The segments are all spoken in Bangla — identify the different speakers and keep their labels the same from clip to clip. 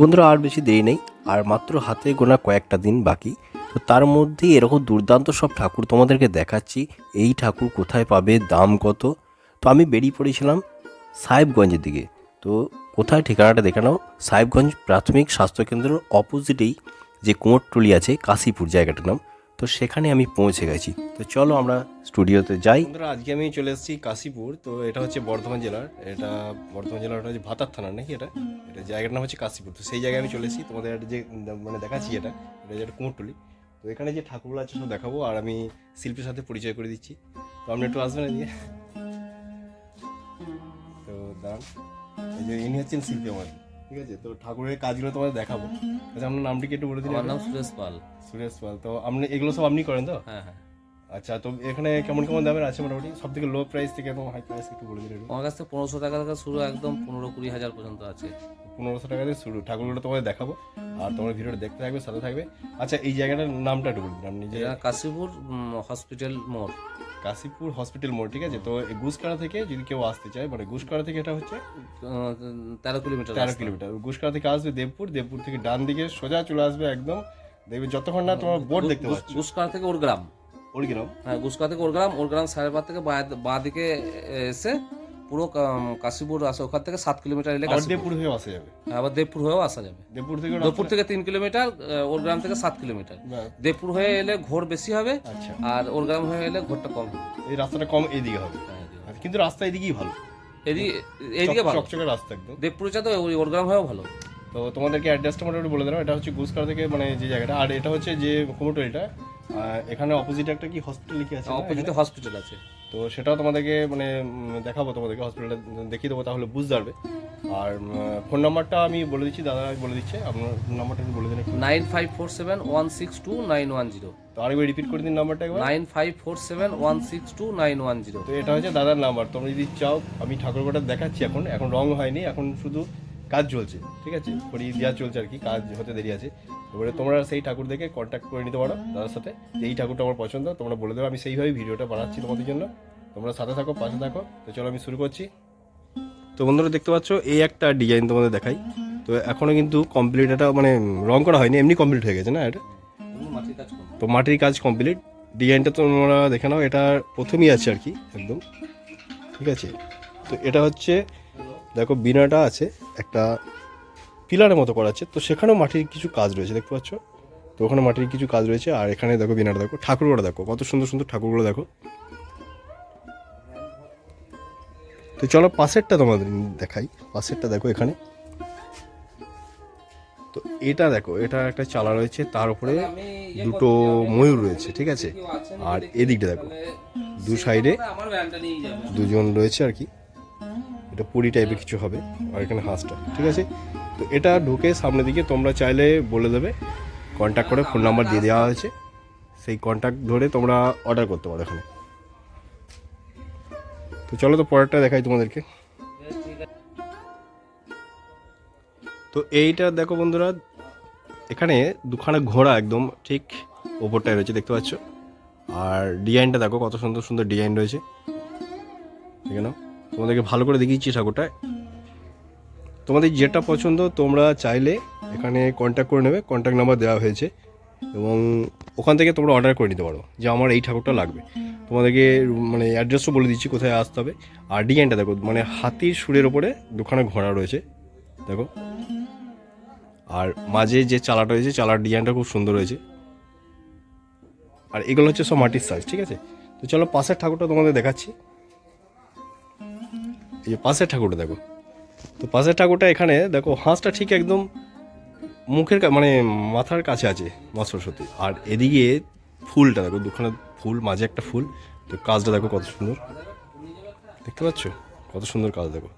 Speaker 1: বন্ধুরা, আর বেশি দেরি নেই। আর মাত্র হাতে গোনা কয়েকটা দিন বাকি। তো তার মধ্যেই এরকম দুর্দান্ত সব ঠাকুর তোমাদেরকে দেখাচ্ছি। এই ঠাকুর কোথায় পাবে, দাম কত? তো আমি বেরিয়ে পড়েছিলাম সাহেবগঞ্জের দিকে। তো কোথায় ঠিকানাটা দেখে নাও। সাহেবগঞ্জ প্রাথমিক স্বাস্থ্যকেন্দ্রের অপোজিটেই যে কুমোরটুলি আছে, কাশীপুর জায়গাটার নাম। তো সেখানে আমি পৌঁছে গেছি। তো চলো আমরা স্টুডিওতে যাই। আজকে আমি চলে এসেছি কাশীপুর। তো এটা হচ্ছে বর্ধমান জেলার, এটা বর্ধমান জেলার হচ্ছে ভাতার থানা নাকি এটা? এটা জায়গার নাম হচ্ছে কাশীপুর। তো সেই জায়গায় আমি চলে এসেছি। তোমাদের যে মানে দেখাচ্ছি এটা এটা যে একটা কুমোরটুলি। তো এখানে যে ঠাকুরগুলো আছে সব দেখাবো, আর আমি শিল্পীর সাথে পরিচয় করে দিচ্ছি। তো আপনি একটু আসবেন এদিকে। তো দাঁড়ান। এই যে ইনি হচ্ছেন শিল্পী আমার ঠিক আছে? তো ঠাকুরের কাজগুলো তোমাদের দেখাবো। আচ্ছা আপনার নামটি কি একটু বলে দিন
Speaker 2: আমার নাম সুরেশ পাল।
Speaker 1: সুরেশ পাল। তো আপনি এগুলো সব আপনি করেন তো?
Speaker 2: হ্যাঁ হ্যাঁ।
Speaker 1: আচ্ছা তো এখানে কেমন কেমন দামের আছে মোটামুটি? সব থেকে লো প্রাইস থেকে একদম হাই প্রাইস একটু বলে দিন
Speaker 2: আমার কাছ থেকে পনেরোশো টাকা থেকে শুরু একদম পনেরো কুড়ি হাজার পর্যন্ত আছে।
Speaker 1: পনেরোশো টাকা থেকে শুরু। ঠাকুরগুলো তোমাদের দেখাবো। আর তোমার ভিডিওটা দেখতে থাকবে সাথে থাকবে। আচ্ছা এই জায়গাটার নামটা একটু বলে দিন। আপনি
Speaker 2: কাশীপুর হসপিটাল মোড়।
Speaker 1: কাশীপুর হসপিটাল মোড় ঠিক আছে? তো গুসকাড়া থেকে যদি কেউ আসতে চায় মানে গুসকাড়া থেকে এটা হচ্ছে
Speaker 2: তেরো কিলোমিটার
Speaker 1: তেরো কিলোমিটার। গুসকাড়া থেকে আসবে দেবপুর দেবপুর থেকে ডান দিকে সোজা চলে আসবে একদম দেখবে যতক্ষণ না তোমার বোর্ড দেখতে পাচ্ছি।
Speaker 2: গুসকাড়া থেকে ওর গ্রাম
Speaker 1: ওর গ্রাম
Speaker 2: হ্যাঁ গুসকাড়া থেকে ওর গ্রাম ওর গ্রাম সাড়ে পাঁচ থেকে বাঁ দিকে এসে পুরো কাশীপুর আসে ওখান থেকে সাত কিলোমিটার এলে
Speaker 1: দেবপুর হয়ে আসা যাবে?
Speaker 2: আবার দেবপুর হয়েও আসা যাবে।
Speaker 1: দেবপুর থেকে
Speaker 2: দেবপুর থেকে তিন কিলোমিটার ওর গ্রাম থেকে সাত কিলোমিটার। দেবপুর হয়ে এলে ঘোর বেশি হবে
Speaker 1: আচ্ছা।
Speaker 2: আর ওর গ্রাম হয়ে এলে ঘোরটা কম
Speaker 1: এই রাস্তাটা কম হবে।
Speaker 2: হ্যাঁ, এদিকে।
Speaker 1: আচ্ছা, কিন্তু রাস্তা এদিকেই ভালো।
Speaker 2: এদিকে এইদিকে ভালো।
Speaker 1: চকচকে রাস্তা একদম।
Speaker 2: দেবপুর চা তো ওর গ্রাম হয়েও ভালো।
Speaker 1: তো তোমাদেরকে অ্যাড্রেসটা মোটামুটি বলে দিলাম। এটা হচ্ছে গুসকার থেকে মানে যে জায়গাটা। আর এটা হচ্ছে যে কুমোটরিটা এখানে অপোজিট একটা কি হসপিটাল লিখে আছে?
Speaker 2: অপোজিটে হসপিটাল আছে।
Speaker 1: তো সেটাও তোমাদেরকে মানে দেখাবো তোমাদেরকে হসপিটালে দেখিয়ে দেবো তাহলে বুঝতে পারবে। আর ফোন নাম্বারটা আমি বলে দিচ্ছি দাদা বলে দিচ্ছে আপনার নাম্বারটা বলে দিন
Speaker 2: nine five four seven one six two nine one zero
Speaker 1: তো আরেকবার রিপিট করে দিন নাম্বারটা একবার।
Speaker 2: Nine five four seven one six two nine one zero
Speaker 1: তো এটা হচ্ছে দাদার নাম্বার তোমরা যদি চাও আমি ঠাকুরঘরটা দেখাচ্ছি এখন এখন রং হয়নি এখন শুধু কাজ চলছে, ঠিক আছে? করি দেওয়া চলছে আর কি, কাজ হতে দেরি আছে। এবারে তোমরা সেই ঠাকুর দেখে কন্ট্যাক্ট করে নিতে পারো দাদার সাথে। যে এই ঠাকুরটা আমার পছন্দ, তোমরা বলে দেবে, আমি সেইভাবে ভিডিওটা বানাচ্ছি তোমাদের জন্য। তোমরা সাথে থাকো, পাশে থাকো। তো চলো আমি শুরু করছি। তো বন্ধুরা, দেখতে পাচ্ছ, এই একটা ডিজাইন তোমাদের দেখাই। তো এখনও কিন্তু কমপ্লিট এটা মানে রং করা হয়নি, এমনি কমপ্লিট হয়ে গেছে না এটা? তো মাটির কাজ কমপ্লিট ডিজাইনটা তোমরা দেখে নাও, এটা প্রথমেই আছে আর কি, একদম। ঠিক আছে? তো এটা হচ্ছে দেখো বিনাটা আছে একটা পিলারের মতো করা আছে তো সেখানেও মাটির কিছু কাজ রয়েছে দেখতে পাচ্ছ? তো ওখানে মাটির কিছু কাজ রয়েছে আর এখানে দেখো বিনাটা দেখো ঠাকুরগুলো দেখো কত সুন্দর সুন্দর ঠাকুরগুলো দেখো। তো চলো পাশেরটা তোমাদের দেখাই পাশেরটা দেখো এখানে। তো এটা দেখো এটা একটা চালা রয়েছে তার উপরে দুটো ময়ূর রয়েছে ঠিক আছে? আর এদিকটা দেখো দু সাইডে দুজন রয়েছে আর কি। এটা পুরি টাইপের কিছু হবে, আর এখানে হাঁসটা, ঠিক আছে? তো এটা ঢুকে সামনের দিকে তোমরা চাইলে বলে দেবে কন্ট্যাক্ট করে ফোন নাম্বার দিয়ে দেওয়া হয়েছে। সেই কন্ট্যাক্ট ধরে তোমরা অর্ডার করতে পারো এখানে। তো চলো তো পরেরটা দেখাই তোমাদেরকে। তো এইটা দেখো বন্ধুরা, এখানে দুখানা ঘোড়া একদম ঠিক ওপরটায় রয়েছে, দেখতে পাচ্ছ? আর ডিজাইনটা দেখো কত সুন্দর সুন্দর ডিজাইন রয়েছে। দেখে নাও। তোমাদেরকে ভালো করে দেখিয়েছি ঠাকুরটা। তোমাদের যেটা পছন্দ তোমরা চাইলে এখানে কন্ট্যাক্ট করে নেবে কন্ট্যাক্ট নাম্বার দেওয়া হয়েছে এবং ওখান থেকে তোমরা অর্ডার করে নিতে পারো যে আমার এই ঠাকুরটা লাগবে। তোমাদেরকে মানে অ্যাড্রেসও বলে দিচ্ছি কোথায় আসতে হবে। আর ডিজাইনটা দেখো মানে হাতির সুরের ওপরে দুখানা ঘোড়া রয়েছে, দেখো। আর মাঝে যে চালাটা রয়েছে, চালার ডিজাইনটা খুব সুন্দর হয়েছে আর এগুলো হচ্ছে সব মাটির সাইজ ঠিক আছে? তো চলো পাশের ঠাকুরটা তোমাদের দেখাচ্ছি। এই যে পাশের ঠাকুরটা দেখো। তো পাশের ঠাকুরটা এখানে দেখো, হাঁসটা ঠিক একদম মুখের মানে মাথার কাছে আছে মা সরস্বতী আর এদিকে ফুলটা দেখো, দুখানা ফুল, মাঝে একটা ফুল। তো কাজটা দেখো কত সুন্দর। দেখতে পাচ্ছ? কত সুন্দর কাজ দেখো।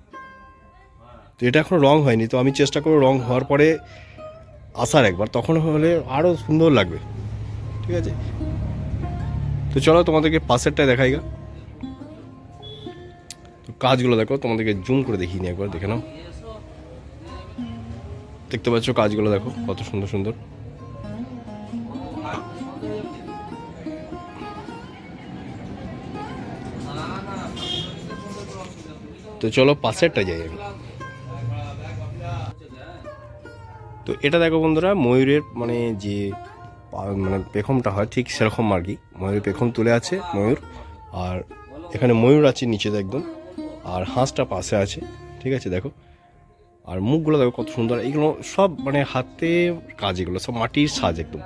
Speaker 1: তো এটা এখনও রং হয়নি, তো আমি চেষ্টা করব রং হওয়ার পরে আসার একবার। তখন হলে আরও সুন্দর লাগবে। ঠিক আছে? তো চলো তোমাদেরকে পাশেরটায় দেখাই গা। তো কাজগুলো দেখো, তোমাদেরকে জুম করে দেখিয়ে নিই একবার, দেখে নাও। দেখতে পাচ্ছ কাজগুলো দেখো, কত সুন্দর সুন্দর। তো চলো পাশেরটা যাই আমি তো এটা দেখো বন্ধুরা, ময়ূরের মানে যে মানে পেখমটা হয়, ঠিক সেরকম আর কি। ময়ূরের পেখম তুলে আছে, ময়ূর। আর এখানে ময়ূর আছে নিচেতে একদম। আর হাঁসটা পাশে আছে, ঠিক আছে দেখো। আর মুখগুলো দেখো কত সুন্দর, এগুলো সব মানে হাতে কাজ এগুলো, সব মাটির সাজ একদম।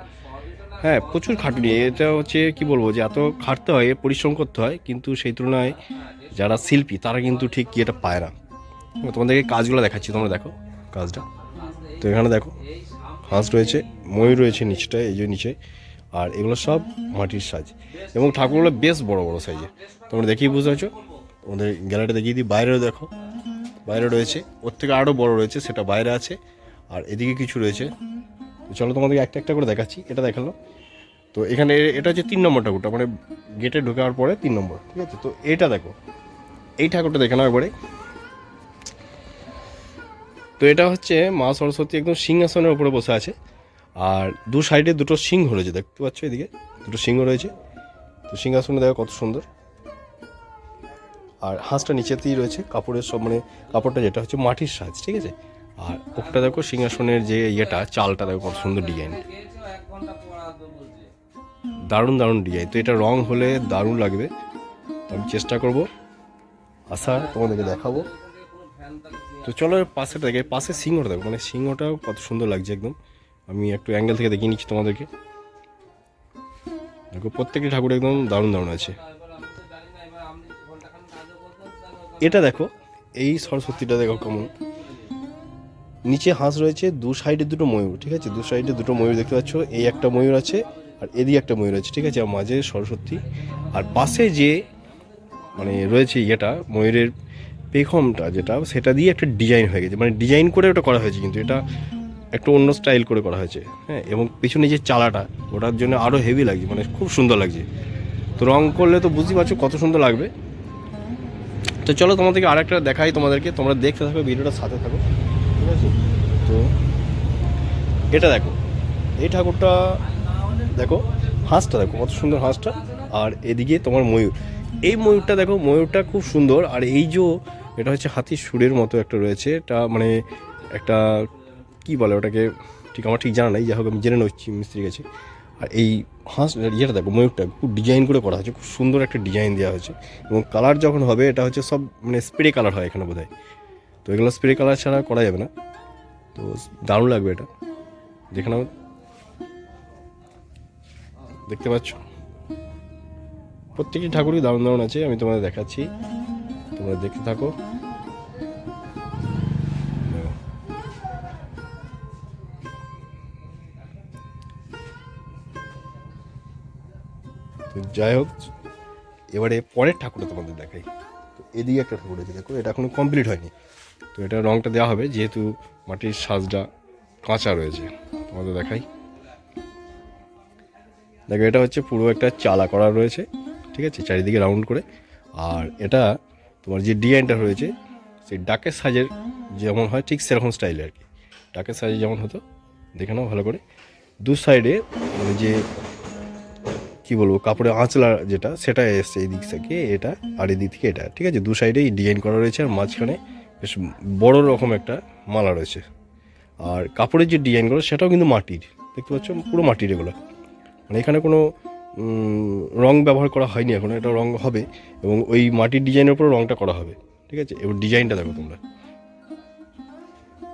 Speaker 1: হ্যাঁ প্রচুর খাটুনি, এটা হচ্ছে কি বলব যে এত খাটতে হয়, পরিশ্রম করতে হয়, কিন্তু সেই তুলনায় যারা শিল্পী, তারা কিন্তু ঠিক কি এটা পায় না। তোমাদেরকে কাজগুলো দেখাচ্ছি, তোমরা দেখো কাজটা। তো এখানে দেখো, হাঁস রয়েছে ময়ূর রয়েছে নিচটায়, এই যে নিচে, আর এগুলো সব মাটির সাজ। এবং ঠাকুরগুলো বেশ বড় বড় সাইজে তোমরা দেখেই বুঝতে পারছ? তোমাদের গ্যালারিটা দেখিয়ে দিই। বাইরেও দেখো। বাইরে রয়েছে। ওর থেকে আরও বড় রয়েছে, সেটা বাইরে আছে। আর এদিকে কিছু রয়েছে। চলো তোমাদেরকে একটা একটা করে দেখাচ্ছি। এটা দেখাল। তো এখানে এটা হচ্ছে তিন নম্বর ঠাকুরটা। মানে গেটে ঢোকার পরে তিন নম্বর। ঠিক আছে? তো এটা দেখো। এই ঠাকুরটা দেখে নাও একবারে। তো এটা হচ্ছে মা সরস্বতী একদম সিংহাসনের উপরে বসে আছে। আর দু সাইডে দুটো সিংহ রয়েছে। দেখতে পাচ্ছ এদিকে? দুটো সিংহ রয়েছে। তো সিংহাসনে দেখো কত সুন্দর। আর হাঁসটা নিচেতেই রয়েছে, কাপড়ের সব মানে কাপড়টা যেটা হচ্ছে মাটির সাজ ঠিক আছে? আর ওপরটা দেখো সিংহাসনের যে ইয়েটা, চালটা দেখো কত সুন্দর ডিজাইন দারুণ দারুণ ডিজাইন তো এটা রং হলে দারুণ লাগবে। আমি চেষ্টা করব। আসা তোমাদেরকে দেখাবো। তো চলো পাশেটা দেখে পাশে সিংহটা দেখো। মানে সিংহটাও কত সুন্দর লাগছে একদম। আমি একটু অ্যাঙ্গেল থেকে দেখিয়ে নিচ্ছি তোমাদেরকে। দেখো প্রত্যেকটি ঠাকুর একদম দারুণ দারুণ আছে। এটা দেখো, এই সরস্বতীটা দেখো কেমন। নিচে হাঁস রয়েছে, দু সাইডে দুটো ময়ূর, ঠিক আছে? দু সাইডে দুটো ময়ূর দেখতে পাচ্ছ, এই একটা ময়ূর আছে আর এদিকে একটা ময়ূর আছে, ঠিক আছে? আর মাঝে সরস্বতী। আর পাশে যে মানে রয়েছে ইয়েটা, ময়ূরের পেখমটা যেটা, সেটা দিয়ে একটা ডিজাইন হয়ে গেছে। মানে ডিজাইন করে ওটা করা হয়েছে, কিন্তু এটা একটু অন্য স্টাইল করে করা হয়েছে হ্যাঁ? এবং পিছনে যে চালাটা, ওটার জন্য আরও হেভি লাগছে মানে খুব সুন্দর লাগছে। তো রং করলে তো বুঝতেই পারছ কত সুন্দর লাগবে। তো চলো তোমাদেরকে আরেকটা দেখাই তোমাদেরকে। তোমরা দেখতে থাকো, ভিডিওটা সাথে থাকো। ঠিক আছে? তো এটা দেখো। এই ঠাকুরটা দেখো, হাঁসটা দেখো, কত সুন্দর হাঁসটা। আর এদিকে তোমার ময়ূর। এই ময়ূরটা দেখো, ময়ূরটা খুব সুন্দর। আর এই যে এটা হচ্ছে হাতির সুরের মতো একটা রয়েছে। এটা মানে একটা, কি বলে ওটাকে? ঠিক, আমার ঠিক জানা নাই। যাই হোক, আমি জেনে নিচ্ছি মিস্ত্রির কাছে আর এই হাঁস, ইয়েটা দেখো, ময়ূরটা খুব ডিজাইন করে করা হয়েছে, খুব সুন্দর একটা ডিজাইন দেওয়া হয়েছে। এবং কালার যখন হবে, এটা হচ্ছে সব মানে স্প্রে কালার হয় এখানে বোধহয়। তো এগুলো স্প্রে কালার ছাড়া করা যাবে না। তো দারুণ লাগবে এটা। দেখে নাও দেখতে পাচ্ছ? প্রত্যেকটি ঠাকুরই দারুণ দারুণ আছে, আমি তোমাদের দেখাচ্ছি। তোমরা দেখতে থাকো। যাই হোক, এবারে পরের ঠাকুরটা তোমাদের দেখাই। তো এদিকে একটা ঠাকুর আছে, দেখো, এটা এখনও কমপ্লিট হয়নি। তো এটা রংটা দেওয়া হবে, যেহেতু মাটির সাজটা কাঁচা রয়েছে। তোমাদের দেখাই। দেখো, এটা হচ্ছে পুরো একটা চালা করা রয়েছে, ঠিক আছে, চারিদিকে রাউন্ড করে। আর এটা তোমার যে ডিজাইনটা রয়েছে, সেই ডাকের সাইজের যেমন হয়, ঠিক সেরকম স্টাইলে আর কি। ডাকের সাইজে যেমন হতো, দেখে নাও ভালো করে। দু সাইডে মানে যে কি বলব, কাপড়ে আঁচলা যেটা সেটা এসছে এই দিক থেকে, এটা আর এই দিক থেকে এটা। ঠিক আছে, দু সাইডেই ডিজাইন করা রয়েছে আর মাঝখানে বেশ বড় রকম একটা মালা রয়েছে। আর কাপড়ের যে ডিজাইনগুলো, সেটাও কিন্তু মাটির। দেখতে পাচ্ছ, পুরো মাটির এগুলো। মানে এখানে কোনো রং ব্যবহার করা হয়নি এখন, এটা রং হবে এবং ওই মাটির ডিজাইনের উপর রংটা করা হবে। ঠিক আছে, এবার ডিজাইনটা দেখো তোমরা।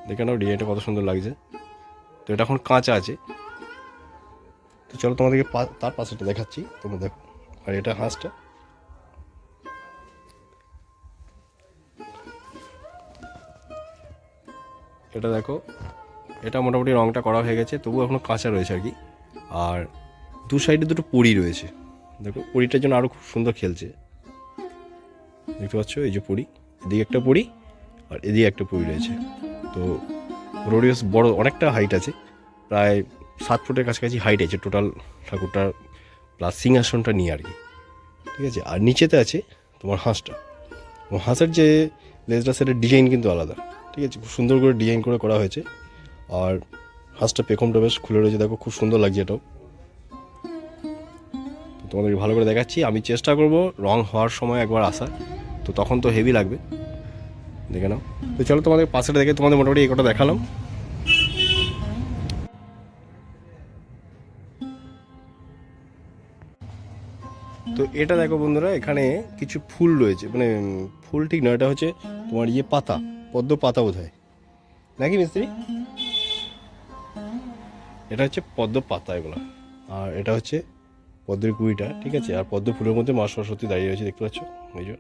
Speaker 1: দেখে নাও, ডিজাইনটা কত সুন্দর লাগছে। তো এটা এখন কাঁচা আছে। তো চলো তোমাদেরকে তার পাশেটা দেখাচ্ছি। তোমরা দেখো। আর এটা হাঁসটা। এটা দেখো। এটা মোটামুটি রংটা করা হয়ে গেছে তবু এখনও কাঁচা রয়েছে আর কি। আর দু সাইডে দুটো পুরি রয়েছে। দেখো, পুরিটার জন্য আরও খুব সুন্দর খেলছে। দেখতে পাচ্ছ? এই যে পুরি। এদিকে একটা পুরি, আর এদিকে একটা পুরি রয়েছে। তো রোডিওস বড়, অনেকটা হাইট আছে। প্রায় সাত ফুটের কাছাকাছি হাইট আছে টোটাল ঠাকুরটার প্লাস সিংহাসনটা নিয়ে আর কি। ঠিক আছে? আর নিচেতে আছে তোমার হাঁসটা। এবং হাঁসের যে লেজটা, সেটার ডিজাইন কিন্তু আলাদা। ঠিক আছে? খুব সুন্দর করে ডিজাইন করে করা হয়েছে। আর হাঁসটা পেখমটা বেশ খুলে রয়েছে। দেখো, খুব সুন্দর লাগছে এটাও। তোমাদেরকে ভালো করে দেখাচ্ছি। আমি চেষ্টা করব রং হওয়ার সময় একবার আসা তো তখন তো হেভি লাগবে। দেখে নাও। তো চলো তোমাদের পাশেটা দেখে তোমাদের মোটামুটি এই কটা দেখালাম। তো এটা দেখো বন্ধুরা, এখানে কিছু ফুল রয়েছে। মানে ফুল ঠিক নয়, এটা হচ্ছে তোমার ইয়ে পাতা, পদ্ম পাতা বোধ হয় নাকি মিস্ত্রি? এটা হচ্ছে পদ্ম পাতা এগুলো। আর এটা হচ্ছে পদ্মের কুড়িটা ঠিক আছে? আর পদ্ম ফুলের মধ্যে মা সরস্বতী দাঁড়িয়ে রয়েছে, দেখতে পাচ্ছ? এই যে।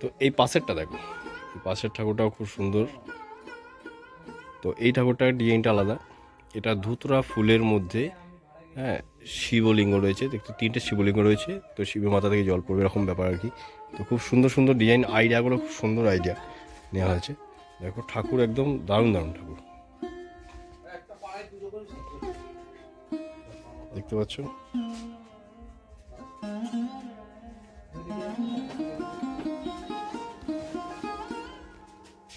Speaker 1: তো এই পাশেরটা দেখো। পাশের ঠাকুরটাও খুব সুন্দর। তো এই ঠাকুরটার ডিজাইনটা আলাদা। এটা ধুতরা ফুলের মধ্যে হ্যাঁ শিবলিঙ্গ রয়েছে। দেখতে তিনটে শিবলিঙ্গ রয়েছে। তো শিবের মাথা থেকে জল পড়বে এরকম ব্যাপার আর কি। তো খুব সুন্দর সুন্দর ডিজাইন। আইডিয়াগুলো খুব সুন্দর আইডিয়া নেওয়া হয়েছে। দেখো, ঠাকুর একদম দারুণ দারুণ ঠাকুর। দেখতে পাচ্ছ?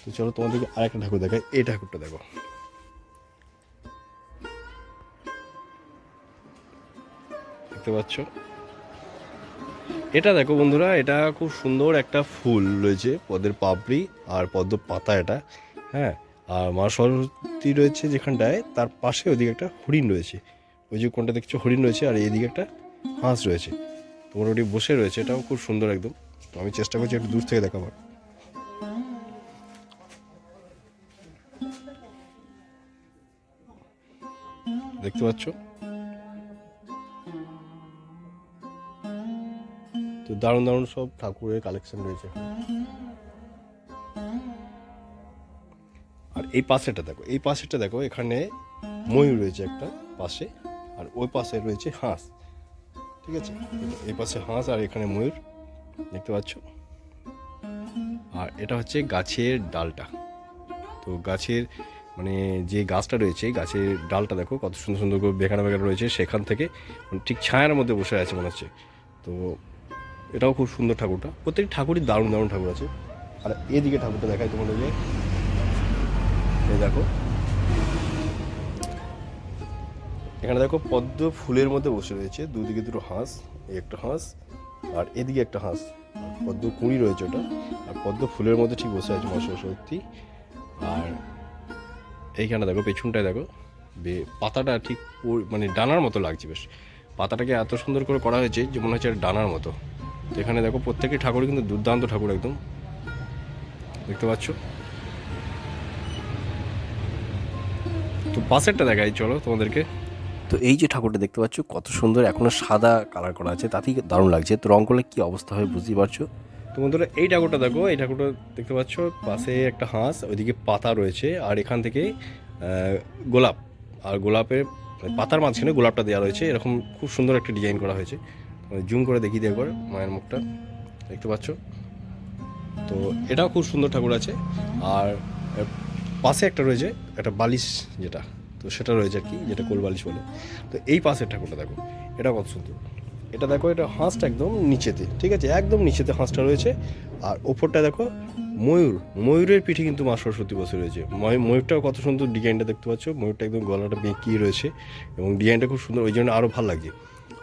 Speaker 1: তো চলো তোমাদেরকে আরেকটা ঠাকুর দেখাই। এই ঠাকুরটা দেখো। দেখতে পাচ্ছ? এটা দেখো বন্ধুরা, এটা খুব সুন্দর একটা ফুল রয়েছে পদ্মের পাপড়ি আর পদ্ম পাতা এটা হ্যাঁ? আর মা সরস্বতী রয়েছে যেখানটায়, তার পাশে ওইদিকে একটা হরিণ রয়েছে। ওই যে কোনটা দেখছ? হরিণ রয়েছে আর এইদিকে একটা হাঁস রয়েছে। মোটামুটি বসে রয়েছে, এটাও খুব সুন্দর একদম। তো আমি চেষ্টা করছি একটু দূর থেকে দেখাবার। দেখতে পাচ্ছ? তো দারুণ দারুণ সব ঠাকুরের কালেকশন রয়েছে আর এই পাশেটা দেখো, এই পাশেটা দেখো, এখানে ময়ূর রয়েছে একটা পাশে, আর ওই পাশে রয়েছে হাঁস, ঠিক আছে? এই পাশে হাঁস আর এখানে ময়ূর, দেখতে পাচ্ছ? আর এটা হচ্ছে গাছের ডালটা। তো গাছের মানে যে গাছটা রয়েছে গাছের ডালটা দেখো কত সুন্দর সুন্দর করে বেকানো বেকানো রয়েছে সেখান থেকে মানে ঠিক ছায়ার মধ্যে বসে আছে মনে হচ্ছে। তো এটাও খুব সুন্দর ঠাকুরটা। প্রত্যেকটি ঠাকুরই দারুণ দারুণ ঠাকুর আছে। আর এদিকে ঠাকুরটা দেখাই তোমাদের যে দেখো। এখানে দেখো পদ্ম ফুলের মধ্যে বসে রয়েছে। দুদিকে দুটো হাঁস একটা হাঁস, আর এদিকে একটা হাঁস। পদ্ম কুঁড়ি রয়েছে ওটা। আর পদ্ম ফুলের মধ্যে ঠিক বসে আছে মা সরস্বতী আর এইখানে দেখো, পেছনটায় দেখো পাতাটা ঠিক মানে ডানার মতো লাগছে বেশ। পাতাটাকে এত সুন্দর করে করা হয়েছে যে মনে হচ্ছে ডানার মতো। তো এখানে দেখো, প্রত্যেকটি ঠাকুর কিন্তু দুর্দান্ত ঠাকুর একদম। দেখতে পাচ্ছ? তো পাশেরটা দেখাই, চলো তোমাদেরকে। তো এই যে ঠাকুরটা দেখতে পাচ্ছ, কত সুন্দর এখনও সাদা কালার করা আছে, তাতেই দারুণ লাগছে। তো রং করলে কি অবস্থা হয় বুঝতেই পারছ? তো বন্ধুরা এই ঠাকুরটা দেখো, এই ঠাকুরটা দেখতে পাচ্ছ, পাশে একটা হাঁস, ওইদিকে পাতা রয়েছে, আর এখান থেকে গোলাপ। আর গোলাপের মানে পাতার মাঝখানে গোলাপটা দেওয়া রয়েছে, এরকম খুব সুন্দর একটা ডিজাইন করা হয়েছে। জুম করে দেখি দিই একবার, মায়ের মুখটা, দেখতে পাচ্ছ? তো এটাও খুব সুন্দর ঠাকুর আছে। আর পাশে একটা রয়েছে, একটা বালিশ যেটা, তো সেটা রয়েছে আর কি, যেটা কোল বালিশ বলে। তো এই পাশের ঠাকুরটা দেখো, এটা কত সুন্দর। এটা দেখো, এটা হাঁসটা একদম নিচেতে, ঠিক আছে? একদম নিচেতে হাঁসটা রয়েছে। আর ওপরটা দেখো, ময়ূর। ময়ূরের পিঠে কিন্তু মা সরস্বতী বসে রয়েছে। ময়- ময়ূরটাও কত সুন্দর ডিজাইনটা দেখতে পাচ্ছ। ময়ূরটা একদম গলাটা বেঁকিয়ে রয়েছে, এবং ডিজাইনটা খুব সুন্দর, ওই জন্য আরও ভালো লাগছে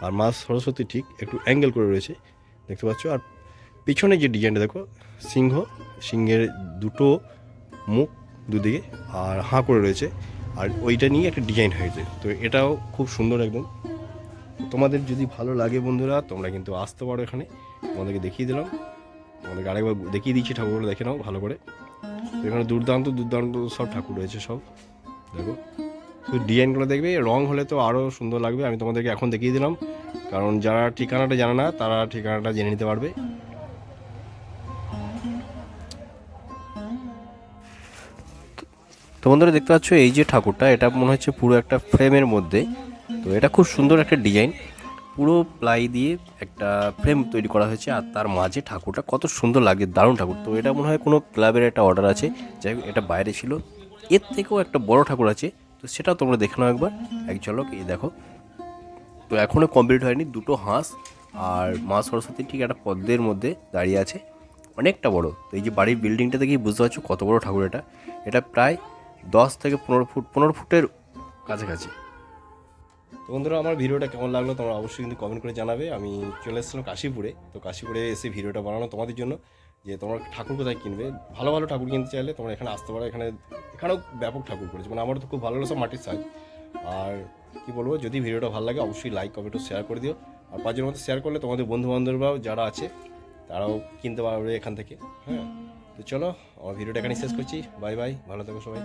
Speaker 1: আর মা সরস্বতী ঠিক একটু অ্যাঙ্গেল করে রয়েছে, দেখতে পাচ্ছ? আর পিছনে যে ডিজাইনটা দেখো, সিংহ, সিংহের দুটো মুখ দুদিকে, আর হাঁ করে রয়েছে। আর ওইটা নিয়ে একটা ডিজাইন হয়েছে। তো এটাও খুব সুন্দর একদম। তোমাদের যদি ভালো লাগে বন্ধুরা, তোমরা কিন্তু আসতে পারো এখানে। তোমাদেরকে দেখিয়ে দিলাম। তোমাদেরকে আরেকবার দেখিয়ে দিচ্ছি ঠাকুরগুলো, দেখে নাও ভালো করে। এখানে দুর্দান্ত দুর্দান্ত সব ঠাকুর রয়েছে সব। দেখো। তো ডিজাইনগুলো দেখবে, রং হলে তো আরও সুন্দর লাগবে। আমি তোমাদেরকে এখন দেখিয়ে দিলাম। কারণ যারা ঠিকানাটা জানে না, তারা ঠিকানাটা জেনে নিতে পারবে। তো বন্ধুরা, দেখতে পাচ্ছ এই যে ঠাকুরটা, এটা মনে হচ্ছে পুরো একটা ফ্রেমের মধ্যে। তো এটা খুব সুন্দর একটা ডিজাইন। পুরো প্লাই দিয়ে একটা ফ্রেম তৈরি করা হয়েছে আর তার মাঝে ঠাকুরটা কত সুন্দর লাগে, দারুণ ঠাকুর। তো এটা মনে হয় কোনো ক্লাবের একটা অর্ডার আছে, যাই এটা বাইরে ছিল। এর থেকেও একটা বড় ঠাকুর আছে, তো সেটাও তোমরা দেখে নাও একবার। এক ঝলক, এই দেখো। তো এখনও কমপ্লিট হয়নি, দুটো হাঁস আর মা সরস্বতী ঠিক একটা পদ্মের মধ্যে দাঁড়িয়ে আছে, অনেকটা বড়। তো এই যে বাড়ির বিল্ডিংটা দেখেই বুঝতে পারছ কত বড় ঠাকুর এটা। এটা প্রায় দশ থেকে পনেরো ফুট, পনেরো ফুটের কাছাকাছি। বন্ধুরা, আমার ভিডিওটা কেমন লাগল তোমরা অবশ্যই কিন্তু কমেন্ট করে জানাবে। আমি চলে এসেছিলাম কাশীপুরে। তো কাশীপুরে এসে ভিডিওটা বানানো তোমাদের জন্য, যে তোমরা ঠাকুর কোথায় কিনবে। ভালো ভালো ঠাকুর কিনতে চাইলে তোমরা এখানে আসতে পারো। এখানে, এখানেও ব্যাপক ঠাকুর করেছে মানে আমার তো খুব ভালো লাগল সব মাটির সাজ। আর কি বলব, যদি ভিডিওটা ভালো লাগে অবশ্যই লাইক কমেন্ট শেয়ার করে দিও। আর পাঁচজনের মধ্যে শেয়ার করলে তোমাদের বন্ধু বান্ধবরাও যারা আছে, তারাও কিনতে পারবে এখান থেকে। হ্যাঁ? তো চলো, আমার ভিডিওটা এখানে শেষ করছি। বাই বাই ভালো থেকো সবাই।